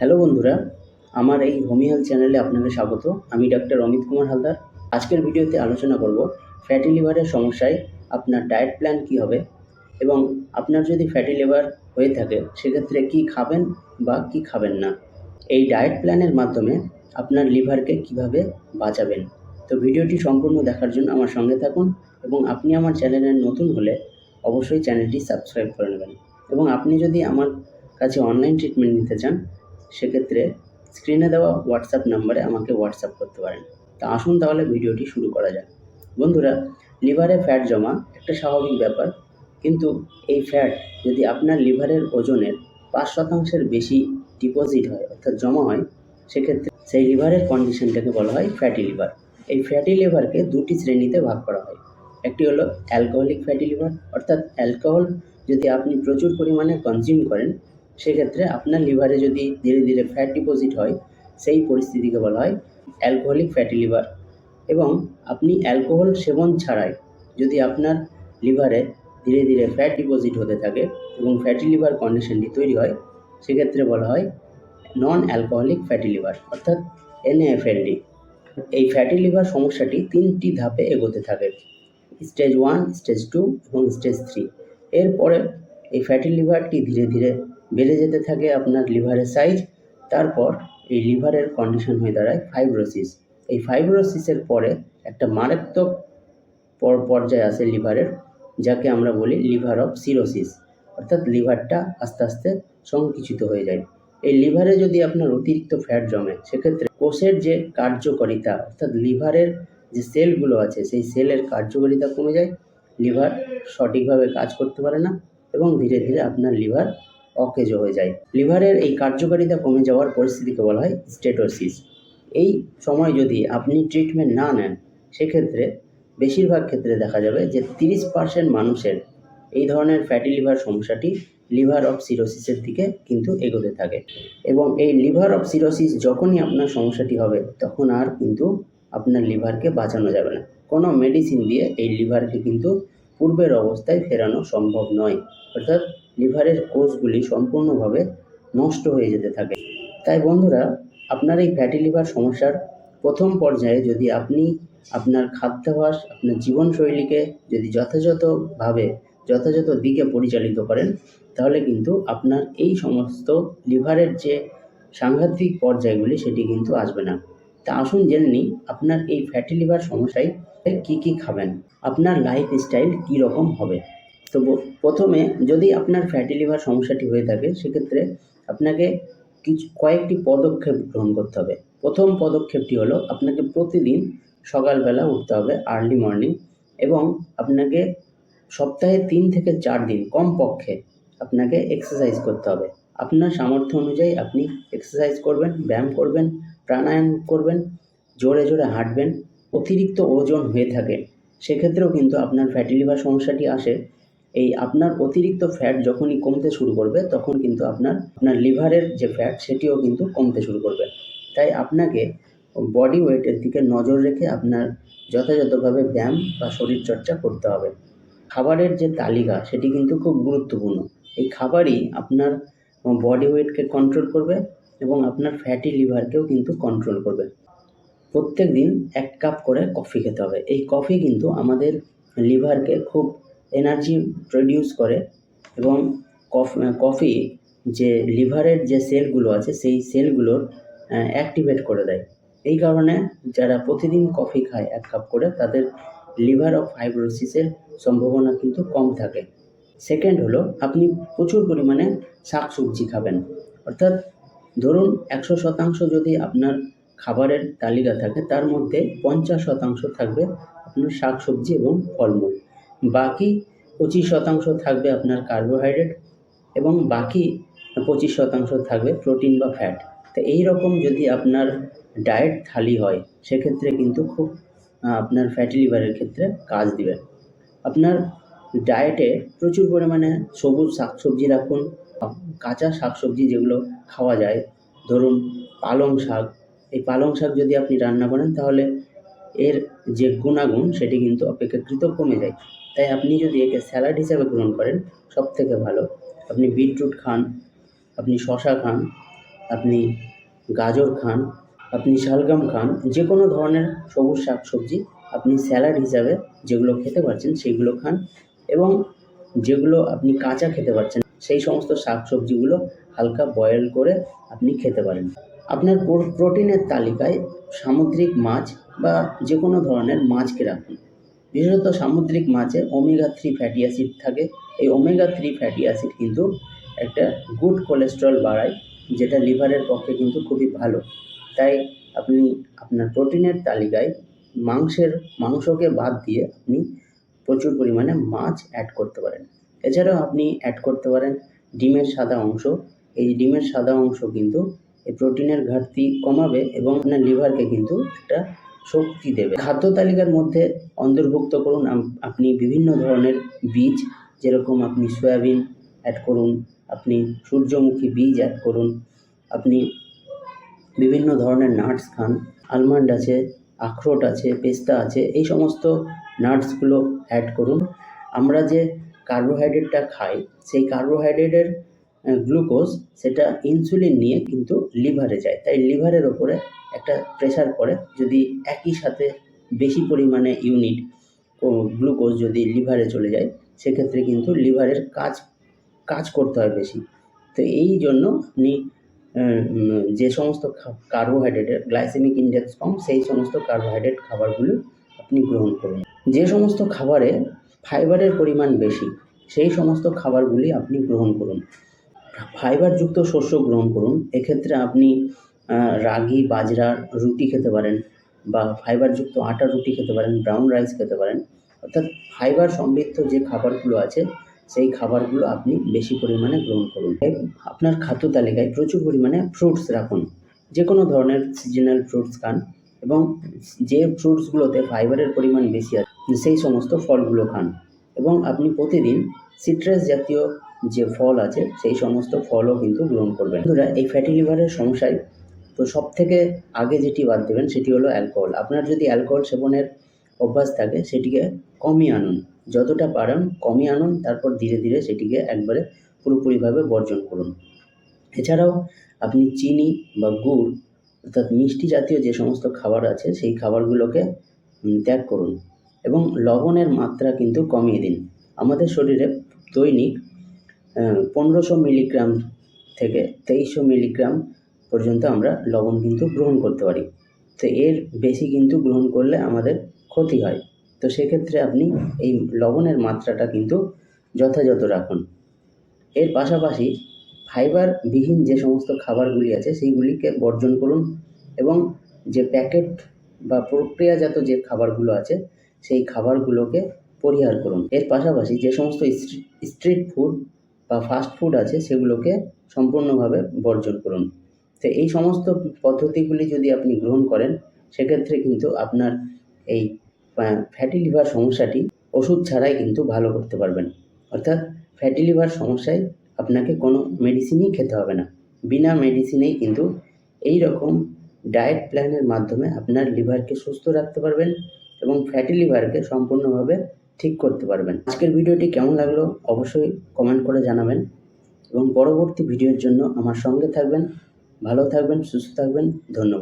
Hello বন্ধুরা, আমার এই হোমি হেলথ চ্যানেলে আপনাকে স্বাগত। আমি ডাক্তার অমিত কুমার হালদার। আজকের ভিডিওতে আলোচনা করব ফ্যাটি লিভারের সমস্যায় আপনার ডায়েট প্ল্যান কী হবে এবং আপনার যদি ফ্যাটি লিভার হয়ে থাকে, সেক্ষেত্রে কী খাবেন বা কী খাবেন না। এই ডায়েট প্ল্যানের মাধ্যমে আপনার লিভারকে কীভাবে বাঁচাবেন। তো ভিডিওটি সম্পূর্ণ দেখার জন্য আমার সঙ্গে থাকুন এবং আপনি আমার চ্যানেলের নতুন হলে অবশ্যই চ্যানেলটি সাবস্ক্রাইব করে নেবেন। এবং আপনি যদি আমার কাছে অনলাইন ট্রিটমেন্ট নিতে চান সেক্ষেত্রে স্ক্রিনে দেওয়া হোয়াটসঅ্যাপ নাম্বারে আমাকে হোয়াটসঅ্যাপ করতে পারেন। তা আসুন তাহলে ভিডিওটি শুরু করা যাক। বন্ধুরা, লিভারে ফ্যাট জমা একটা স্বাভাবিক ব্যাপার, কিন্তু এই ফ্যাট যদি আপনার লিভারের ওজনের পাঁচ শতাংশের বেশি ডিপোজিট হয়, অর্থাৎ জমা হয়, সেক্ষেত্রে সেই লিভারের কন্ডিশনটাকে বলা হয় ফ্যাটি লিভার এই ফ্যাটি লিভারকে দুটি শ্রেণীতে ভাগ করা হয়। একটি হলো অ্যালকোহলিক ফ্যাটি লিভার অর্থাৎ অ্যালকোহল যদি আপনি প্রচুর পরিমাণে কনজিউম করেন সেক্ষেত্রে আপনার লিভারে যদি ধীরে ধীরে ফ্যাট ডিপোজিট হয়, সেই পরিস্থিতিকে বলা হয় অ্যালকোহলিক ফ্যাটি লিভার এবং আপনি অ্যালকোহল সেবন ছাড়াই যদি আপনার লিভারে ধীরে ধীরে ফ্যাট ডিপোজিট হতে থাকে এবং ফ্যাটি লিভার কন্ডিশনটি তৈরি হয়, সেক্ষেত্রে বলা হয় নন অ্যালকোহলিক ফ্যাটি লিভার অর্থাৎ এনএফএলডি এই ফ্যাটি লিভার সমস্যাটি তিনটি ধাপে এগোতে থাকে স্টেজ ওয়ান স্টেজ টু এবং স্টেজ থ্রি এরপরে এই ফ্যাটি লিভারটি ধীরে ধীরে বেড়ে যেতে থাকে আপনার লিভারের সাইজ তারপর এই লিভারের কন্ডিশন হয়ে দাঁড়ায় ফাইব্রোসিস এই ফাইব্রোসিসের পরে একটা মারাত্মক পর- পর্যায়ে আসে লিভারের, যাকে আমরা বলি লিভার অফ সিরোসিস অর্থাৎ লিভারটা আস্তে আস্তে সংকুচিত হয়ে যায়। এই লিভারে যদি আপনার অতিরিক্ত ফ্যাট জমে, সেক্ষেত্রে কোষের যে কার্যকারিতা, অর্থাৎ লিভারের যে সেলগুলো আছে, সেই সেলের কার্যকারিতা কমে যায়, লিভার সঠিকভাবে কাজ করতে পারে না, এবং ধীরে ধীরে আপনার লিভার অকেজো হয়ে যায়। লিভারের এই কার্যকারিতা কমে যাওয়ার পরিস্থিতিকে বলা হয় স্টেটোসিস। এই সময় যদি আপনি ট্রিটমেন্ট না নেন, সেক্ষেত্রে বেশিরভাগ ক্ষেত্রে দেখা যাবে যে তিরিশ পার্সেন্ট মানুষের এই ধরনের ফ্যাটি লিভার সমস্যাটি লিভার অফ সিরোসিসের দিকে কিন্তু এগোতে থাকে। এবং এই লিভার অফ সিরোসিস যখনই আপনার সমস্যাটি হবে, তখন আর কিন্তু আপনার লিভারকে বাঁচানো যাবে না। কোনো মেডিসিন দিয়ে এই লিভারকে কিন্তু পূর্বের অবস্থায় ফেরানো সম্ভব নয়। অর্থাৎ লিভারের কোষগুলি সম্পূর্ণভাবে নষ্ট হয়ে যেতে থাকে। তাই বন্ধুরা, আপনার এই ফ্যাটি লিভার সমস্যার প্রথম পর্যায়ে যদি আপনি আপনার খাদ্যাভ্যাস আপনার জীবনশৈলীকে যদি যথাযথভাবে, যথাযথ দিকে পরিচালিত করেন, তাহলে কিন্তু আপনার এই সমস্ত লিভারের যে সাংঘাতিক পর্যায়গুলি, সেটি কিন্তু আসবে না। তা আসুন জেনে নিই, আপনার এই ফ্যাটি লিভার সমস্যায় কী কী খাবেন? আপনার লাইফ স্টাইল কী রকম হবে? তো প্রথমে যদি আপনার ফ্যাটি লিভার সমস্যাটি হয়ে থাকে, সেক্ষেত্রে আপনাকে কিছু, কয়েকটি পদক্ষেপ গ্রহণ করতে হবে। প্রথম পদক্ষেপটি হলো আপনাকে প্রতিদিন সকালবেলা উঠতে হবে আর্লি মর্নিং এবং আপনাকে সপ্তাহে তিন থেকে চার দিন কমপক্ষে আপনাকে এক্সারসাইজ করতে হবে। আপনার সামর্থ্য অনুযায়ী আপনি এক্সারসাইজ করবেন, ব্যায়াম করবেন, প্রাণায়াম করবেন, জোরে জোরে হাঁটবেন, অতিরিক্ত ওজন হয়ে থাকে। সেক্ষেত্রেও কিন্তু আপনার ফ্যাটি লিভার সমস্যাটি আসে। এই আপনার অতিরিক্ত ফ্যাট যখনই কমতে শুরু করবে, তখন কিন্তু আপনার আপনার লিভারের যে ফ্যাট সেটিও কিন্তু কমতে শুরু করবে। তাই আপনাকে বডি ওয়েটের দিকে নজর রেখে আপনার যথাযথভাবে ব্যায়াম বা শরীরচর্চা করতে হবে। খাবারের যে তালিকা, সেটি কিন্তু খুব গুরুত্বপূর্ণ। এই খাবারই আপনার বডি ওয়েটকে কন্ট্রোল করবে এবং আপনার ফ্যাটি লিভারকেও কিন্তু কন্ট্রোল করবে। প্রত্যেক দিন এক কাপ করে কফি খেতে হবে। এই কফি কিন্তু আমাদের লিভারকে খুব এনার্জি প্রডিউস করে এবং কফ যে লিভারের যে সেলগুলো আছে, সেই সেলগুলোর অ্যাক্টিভেট করে দেয়। এই কারণে যারা প্রতিদিন কফি খায় এক কাপ করে, তাদের লিভার অফ ফাইব্রোসিসের সম্ভাবনা কিন্তু কম থাকে। সেকেন্ড হলো, আপনি প্রচুর পরিমাণে শাকসবজি খাবেন। অর্থাৎ ধরুন একশো শতাংশ যদি আপনার খাবারের তালিকা থাকে, তার মধ্যে পঞ্চাশ শতাংশ থাকবে আপনার শাকসবজি এবং ফলমূল। বাকি পঁচিশ শতাংশ থাকবে আপনার কার্বোহাইড্রেট এবং বাকি পঁচিশ শতাংশ থাকবে প্রোটিন বা ফ্যাট তো এই রকম যদি আপনার ডায়েট থালি হয়, সেক্ষেত্রে কিন্তু খুব আপনার ফ্যাটি লিভারের ক্ষেত্রে কাজ দিবে। আপনার ডায়েটে প্রচুর পরিমাণে সবুজ শাকসবজি রাখুন, কাঁচা শাকসবজি যেগুলো খাওয়া যায়, ধরুন পালং শাক। এই পালং শাক যদি আপনি রান্না করেন, তাহলে এর যে গুণাগুণ, সেটি কিন্তু অপেক্ষাকৃত কমে যায়। তাই আপনি যদি একে স্যালাড হিসাবে গ্রহণ করেন সব থেকে ভালো। আপনি বিটরুট খান, আপনি শশা খান, আপনি গাজর খান, আপনি শালগাম খান, যে কোনো ধরনের সবুজ শাক সবজি আপনি স্যালাড হিসাবে যেগুলো খেতে পারছেন সেইগুলো খান এবং যেগুলো আপনি কাঁচা খেতে পারছেন সেই সমস্ত শাক সবজিগুলো হালকা বয়েল করে আপনি খেতে পারেন। আপনার প্রোটিনের তালিকায় সামুদ্রিক মাছ বা যে কোনো ধরনের মাছকে রাখুন। বিশেষত সামুদ্রিক মাছে ওমেগা থ্রি ফ্যাটি অ্যাসিড থাকে। এই ওমেগা থ্রি ফ্যাটি অ্যাসিড কিন্তু একটা গুড কোলেস্ট্রল বাড়ায়, যেটা লিভারের পক্ষে কিন্তু খুবই ভালো। তাই আপনি আপনার প্রোটিনের তালিকায় মাংসের, মাংসকে বাদ দিয়ে আপনি প্রচুর পরিমাণে মাছ অ্যাড করতে পারেন। এছাড়াও আপনি অ্যাড করতে পারেন ডিমের সাদা অংশ। এই ডিমের সাদা অংশ কিন্তু এই প্রোটিনের ঘাটতি কমাবে এবং আপনার লিভারকে কিন্তু একটা শক্তি দেবে। খাদ্য তালিকার মধ্যে অন্তর্ভুক্ত করুন আপনি বিভিন্ন ধরনের বীজ, যেরকম আপনি সয়াবিন অ্যাড করুন, আপনি সূর্যমুখী বীজ অ্যাড করুন, আপনি বিভিন্ন ধরনের নাটস খান আলমন্ড আছে, আখরোট আছে, পেস্তা আছে, এই সমস্ত নাটসগুলো অ্যাড করুন। আমরা যে কার্বোহাইড্রেটটা খাই, সেই কার্বোহাইড্রেটের গ্লুকোজ সেটা ইনসুলিন নিয়ে কিন্তু লিভারে যায়। তাই লিভারের ওপরে একটা প্রেশার পড়ে। যদি একই সাথে বেশি পরিমাণে ইউনিট গ্লুকোজ যদি লিভারে চলে যায়, সেক্ষেত্রে কিন্তু লিভারের কাজ কাজ করতে হয় বেশি। তো এই জন্য আপনি যে সমস্ত কার্বোহাইড্রেটের গ্লাইসেমিক ইন্ডেক্স কম, সেই সমস্ত কার্বোহাইড্রেট খাবারগুলো আপনি গ্রহণ করুন। যে সমস্ত খাবারে ফাইবারের পরিমাণ বেশি, সেই সমস্ত খাবারগুলি আপনি গ্রহণ করুন। ফাইবারযুক্ত শস্য গ্রহণ করুন। এক্ষেত্রে আপনি রাগি, বাজরা, রুটি খেতে পারেন বা ফাইবারযুক্ত আটার রুটি খেতে পারেন ব্রাউন রাইস খেতে পারেন। অর্থাৎ ফাইবার সমৃদ্ধ যে খাবারগুলো আছে, সেই খাবারগুলো আপনি বেশি পরিমাণে গ্রহণ করুন। আপনার খাদ্য তালিকায় প্রচুর পরিমাণে ফ্রুটস রাখুন। যে কোনো ধরনের সিজনাল ফ্রুটস খান এবং যে ফ্রুটসগুলোতে ফাইবারের পরিমাণ বেশি আছে, সেই সমস্ত ফলগুলো খান। এবং আপনি প্রতিদিন সিট্রাস জাতীয় যে ফল আছে, সেই সমস্ত ফলও কিন্তু গ্রহণ করবেন। বন্ধুরা, এই ফ্যাটি লিভারের সমস্যায় তো সব থেকে আগে যেটি বাদ দেবেন, সেটি হলো অ্যালকোহল আপনার যদি অ্যালকোহল সেবনের অভ্যাস থাকে, সেটিকে কমিয়ে আনুন। যতটা পারেন কমিয়ে আনুন, তারপর ধীরে ধীরে সেটিকে একবারে পুরোপুরিভাবে বর্জন করুন। এছাড়াও আপনি চিনি বা গুড়, অর্থাৎ মিষ্টি জাতীয় যে সমস্ত খাবার আছে, সেই খাবারগুলোকে ত্যাগ করুন। এবং লবণের মাত্রা কিন্তু কমিয়ে দিন। আমাদের শরীরে দৈনিক পনেরোশো মিলিগ্রাম থেকে তেইশশো মিলিগ্রাম পর্যন্ত আমরা লবণ কিন্তু গ্রহণ করতে পারি। তো এর বেশি কিন্তু গ্রহণ করলে আমাদের ক্ষতি হয়। তো সেক্ষেত্রে আপনি এই লবণের মাত্রাটা কিন্তু যথাযথ রাখুন। এর পাশাপাশি ফাইবারবিহীন যে সমস্ত খাবারগুলি আছে, সেইগুলিকে বর্জন করুন এবং যে প্যাকেট বা প্রক্রিয়াজাত যে খাবারগুলো আছে সেই খাবারগুলোকে পরিহার করুন। এর পাশাপাশি যে সমস্ত স্ট্রিট ফুড বা ফাস্ট ফুড আছে সেগুলোকে সম্পূর্ণভাবে বর্জন করুন। তো এই সমস্ত পদ্ধতিগুলি যদি আপনি গ্রহণ করেন, সেক্ষেত্রে কিন্তু আপনার এই ফ্যাটি লিভার সমস্যাটি ওষুধ ছাড়াই কিন্তু ভালো করতে পারবেন। অর্থাৎ ফ্যাটি লিভার সমস্যায় আপনাকে কোনো মেডিসিনই খেতে হবে না। বিনা মেডিসিনেই কিন্তু এই রকম ডায়েট প্ল্যানের মাধ্যমে আপনার লিভারকে সুস্থ রাখতে পারবেন এবং ফ্যাটি লিভারকে সম্পূর্ণভাবে ঠিক করতে পারবেন। আজকের ভিডিওটি কেমন লাগল অবশ্যই কমেন্ট করে জানাবেন এবং পরবর্তী ভিডিওর জন্য আমার সঙ্গে থাকবেন, ভালো থাকবেন, সুস্থ থাকবেন, ধন্যবাদ।